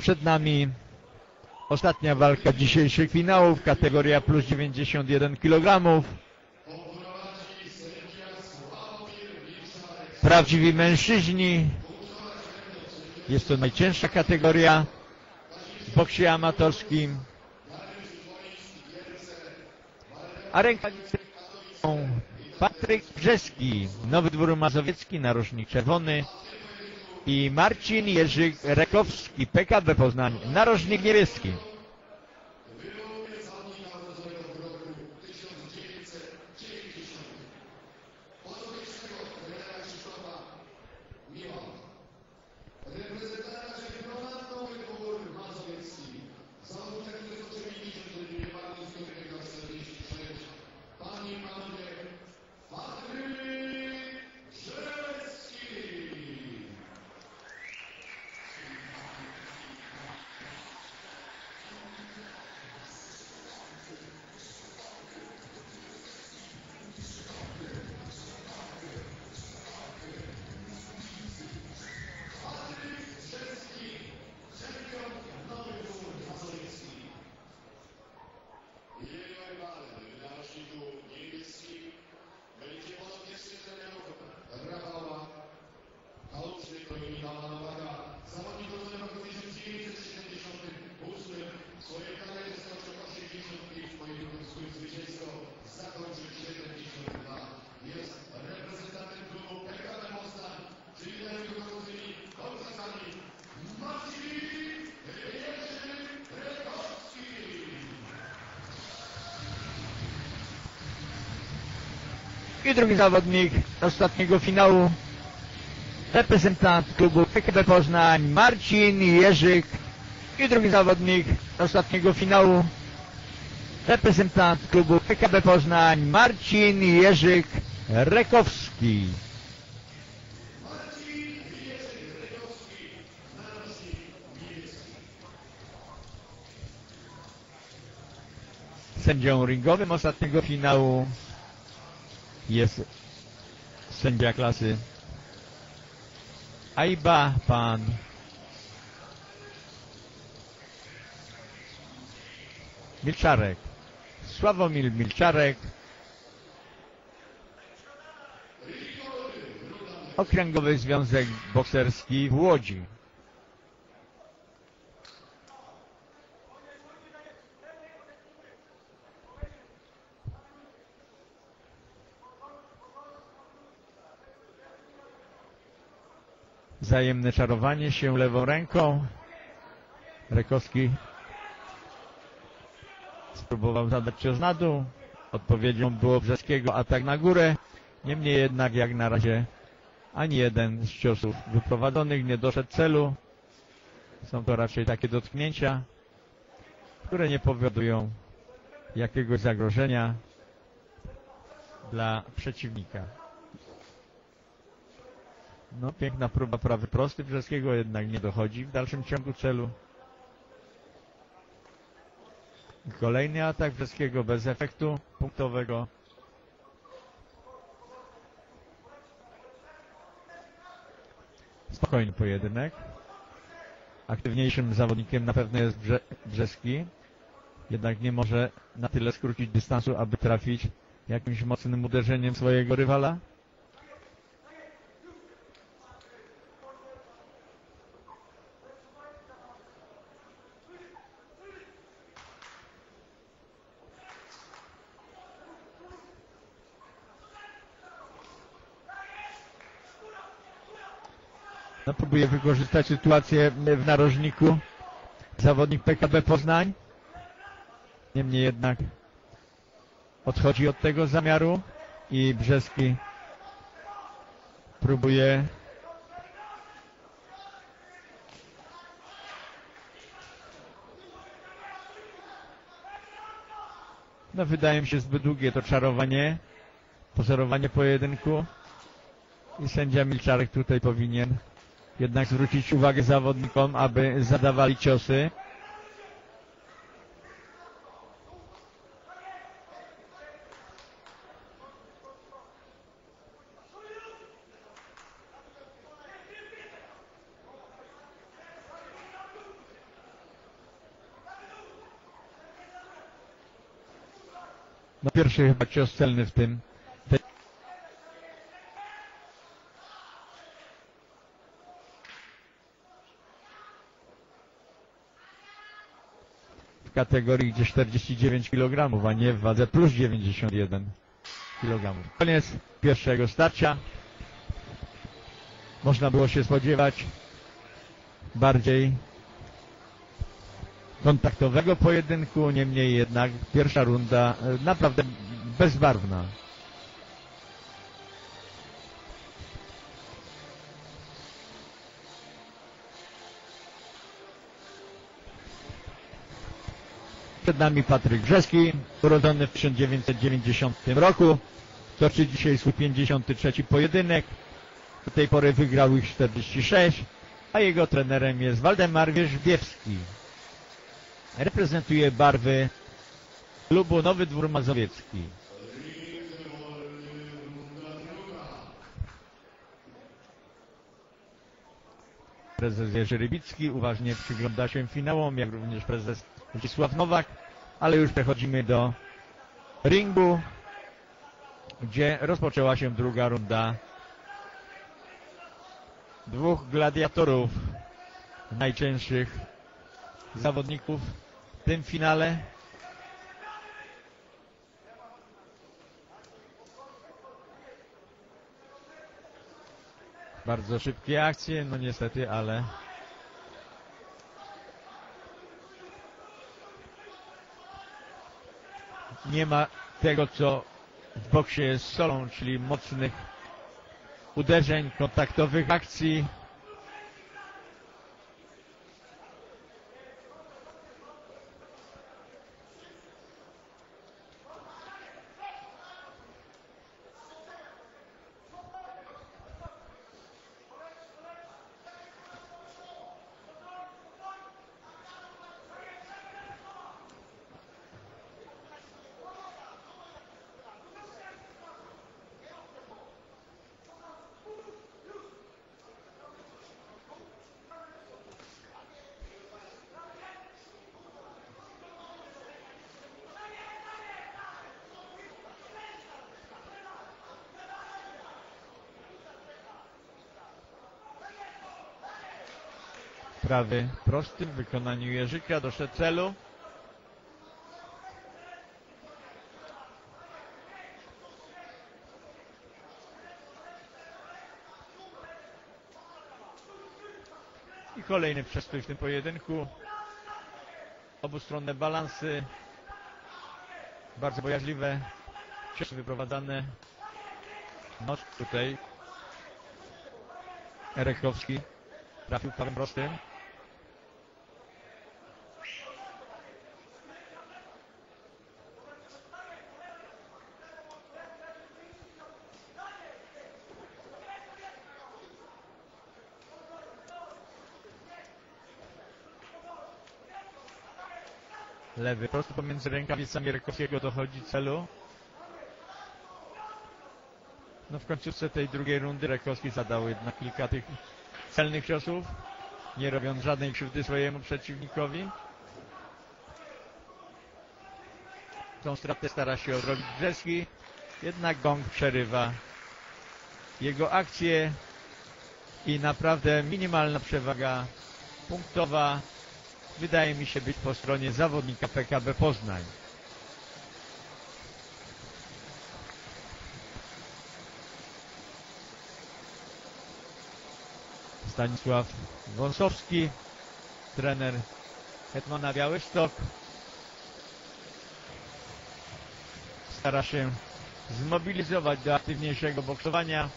Przed nami ostatnia walka dzisiejszych finałów, kategoria plus 91 kg. Prawdziwi mężczyźni. Jest to najcięższa kategoria w boksie amatorskim. A rękawice Patryk Brzeski, Nowy Dwór Mazowiecki, narożnik czerwony i Marcin Jerzy Rekowski, PKB Poznań, narożnik niebieski. Jego rywalem w narożniku niebieskim będzie podobieżny trenerów Rafała Kałuczny, to i Michała Nowaka. Zawodnik urodzony w roku 1978 w swojej karierze skończył 85 pojedynków, swój zwycięstwo zakończył 72. Jest reprezentantem klubu PKB Poznań, czyli najlepiej wychodzącymi końcami Marcin Jerzy Rekowski. I drugi zawodnik ostatniego finału. Reprezentant klubu PKB Poznań Marcin Jerzyk. I drugi zawodnik ostatniego finału. Reprezentant klubu PKB Poznań Marcin Jerzyk Rekowski. Sędzią ringowym ostatniego finału jest sędzia klasy AIBA, pan Milczarek. Sławomir Milczarek. Okręgowy Związek Bokserski w Łodzi. Wzajemne czarowanie się lewą ręką. Rekowski spróbował zadać cios na dół. Odpowiedzią było Brzeskiego atak na górę. Niemniej jednak jak na razie ani jeden z ciosów wyprowadzonych nie doszedł celu. Są to raczej takie dotknięcia, które nie powodują jakiegoś zagrożenia dla przeciwnika. No, piękna próba prawy prosty Brzeskiego, jednak nie dochodzi w dalszym ciągu celu. Kolejny atak Brzeskiego bez efektu punktowego. Spokojny pojedynek. Aktywniejszym zawodnikiem na pewno jest Brze Brzeski. Jednak nie może na tyle skrócić dystansu, aby trafić jakimś mocnym uderzeniem swojego rywala. No, próbuje wykorzystać sytuację w narożniku zawodnik PKB Poznań. Niemniej jednak odchodzi od tego zamiaru i Brzeski próbuje No wydaje mi się zbyt długie to czarowanie, pozorowanie pojedynku i sędzia Milczarek tutaj powinien jednak zwrócić uwagę zawodnikom, aby zadawali ciosy. No pierwszy chyba cios celny w tym kategorii gdzie 49 kg, a nie w wadze plus 91 kg. Koniec pierwszego starcia. Można było się spodziewać bardziej kontaktowego pojedynku, niemniej jednak pierwsza runda e, naprawdę bezbarwna. Przed nami Patryk Brzeski, urodzony w 1990 roku. Toczy dzisiaj swój 53 pojedynek. Do tej pory wygrał ich 46, a jego trenerem jest Waldemar Wierzbiewski reprezentuje barwy klubu Nowy Dwór Mazowiecki. Prezes Jerzy Rybicki uważnie przygląda się finałom, jak również prezes Zdzisław Nowak, ale już przechodzimy do ringu, gdzie rozpoczęła się druga runda dwóch gladiatorów najcięższych zawodników w tym finale. Bardzo szybkie akcje, no niestety, ale nie ma tego, co w boksie jest solą, czyli mocnych uderzeń, kontaktowych akcji. Prawy prosty w wykonaniu Jerzyka doszedł celu. I kolejny przestój w tym pojedynku. Obustronne balansy. Bardzo bojaźliwe. Ciosy wyprowadzane. Noc tutaj. Erekowski trafił prawym prostym. Lewy prosto pomiędzy rękawicami Rekowskiego dochodzi celu. No w końcówce tej drugiej rundy Rekowski zadał jednak kilka tych celnych ciosów, nie robiąc żadnej krzywdy swojemu przeciwnikowi. Tą stratę stara się odrobić Brzeski, jednak gong przerywa jego akcję i naprawdę minimalna przewaga punktowa wydaje mi się być po stronie zawodnika PKB Poznań. Stanisław Wąsowski, trener Hetmana Białystok. Stara się zmobilizować do aktywniejszego boksowania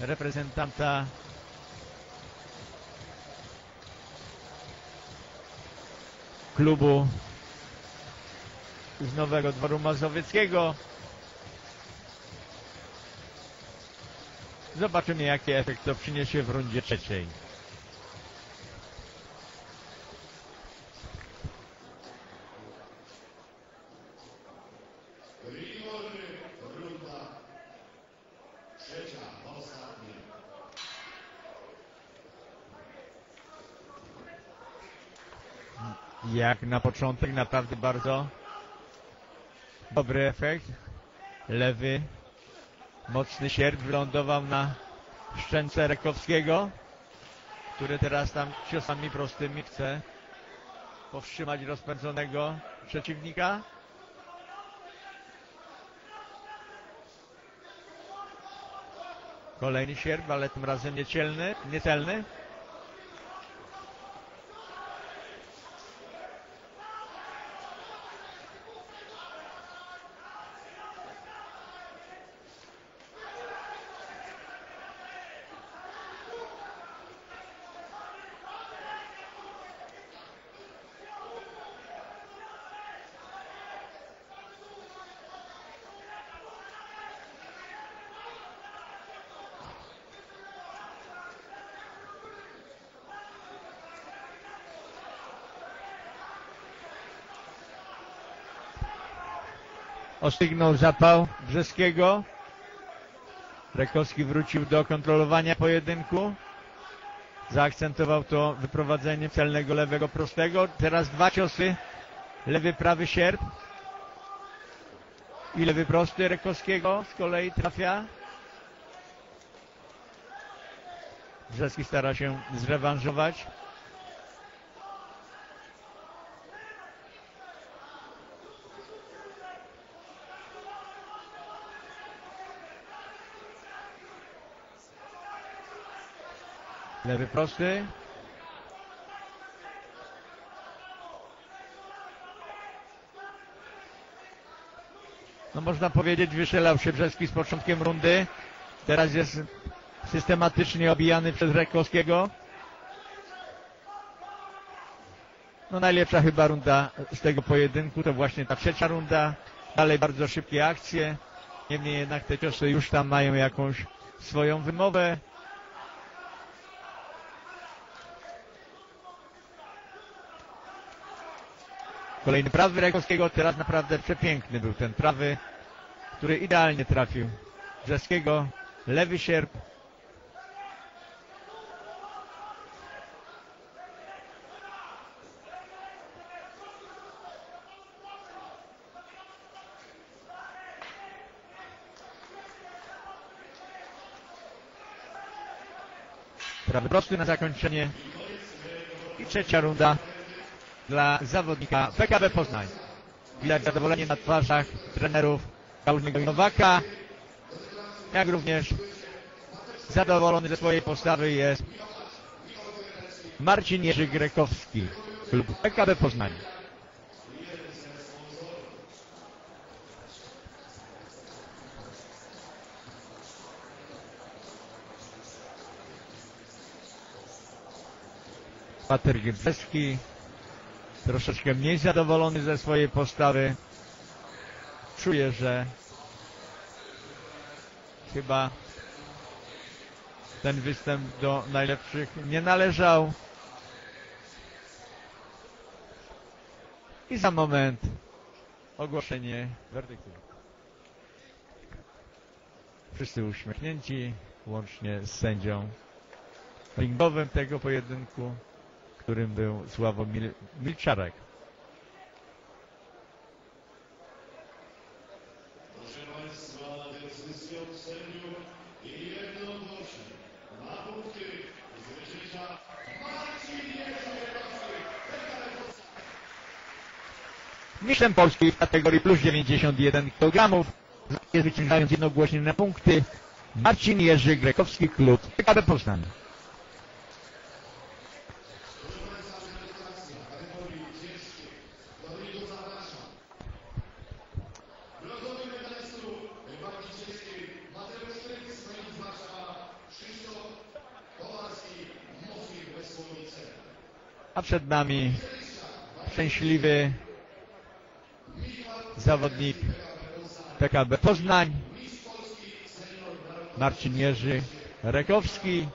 reprezentanta klubu z Nowego Dworu Mazowieckiego. Zobaczymy, jaki efekt to przyniesie w rundzie trzeciej. Runda trzecia, ostatnia. Jak na początek naprawdę bardzo Dobry efekt. Lewy, mocny sierp wylądował na szczęce Rekowskiego, który teraz tam ciosami prostymi chce powstrzymać rozpędzonego przeciwnika. Kolejny sierp, ale tym razem niecielny, niecelny. Ostygnął zapał Brzeskiego. Rekowski wrócił do kontrolowania pojedynku. Zaakcentował to wyprowadzeniem celnego lewego prostego. Teraz dwa ciosy. Lewy, prawy sierp. I lewy prosty Rekowskiego z kolei trafia. Brzeski stara się zrewanżować. Lewy prosty. No można powiedzieć, wyszalał się Brzeski z początkiem rundy. Teraz jest systematycznie obijany przez Rekowskiego. No najlepsza chyba runda z tego pojedynku to właśnie ta trzecia runda. Dalej bardzo szybkie akcje. Niemniej jednak te ciosy już tam mają jakąś swoją wymowę. Kolejny prawy Rekowskiego, teraz naprawdę przepiękny był ten prawy, który idealnie trafił Brzeskiego. Lewy sierp. Prawy prosty na zakończenie. I trzecia runda dla zawodnika PKB Poznań. Widać zadowolenie na twarzach trenerów Kałużnego i Nowaka, jak również zadowolony ze swojej postawy jest Marcin Jerzy Grekowski, klub PKB Poznań. Patryk Brzeski, troszeczkę mniej zadowolony ze swojej postawy. Czuję, że chyba ten występ do najlepszych nie należał. I za moment ogłoszenie werdyktu. Wszyscy uśmiechnięci, łącznie z sędzią ringowym tego pojedynku którym był Sławomir Milczarek. Mistrzem Polski w kategorii plus 91 kg, zwyciężając jednogłośnie na punkty Marcin Jerzy Grekowski, klub PKB Poznań. A przed nami szczęśliwy zawodnik PKB Poznań, Marcin Jerzy Rekowski,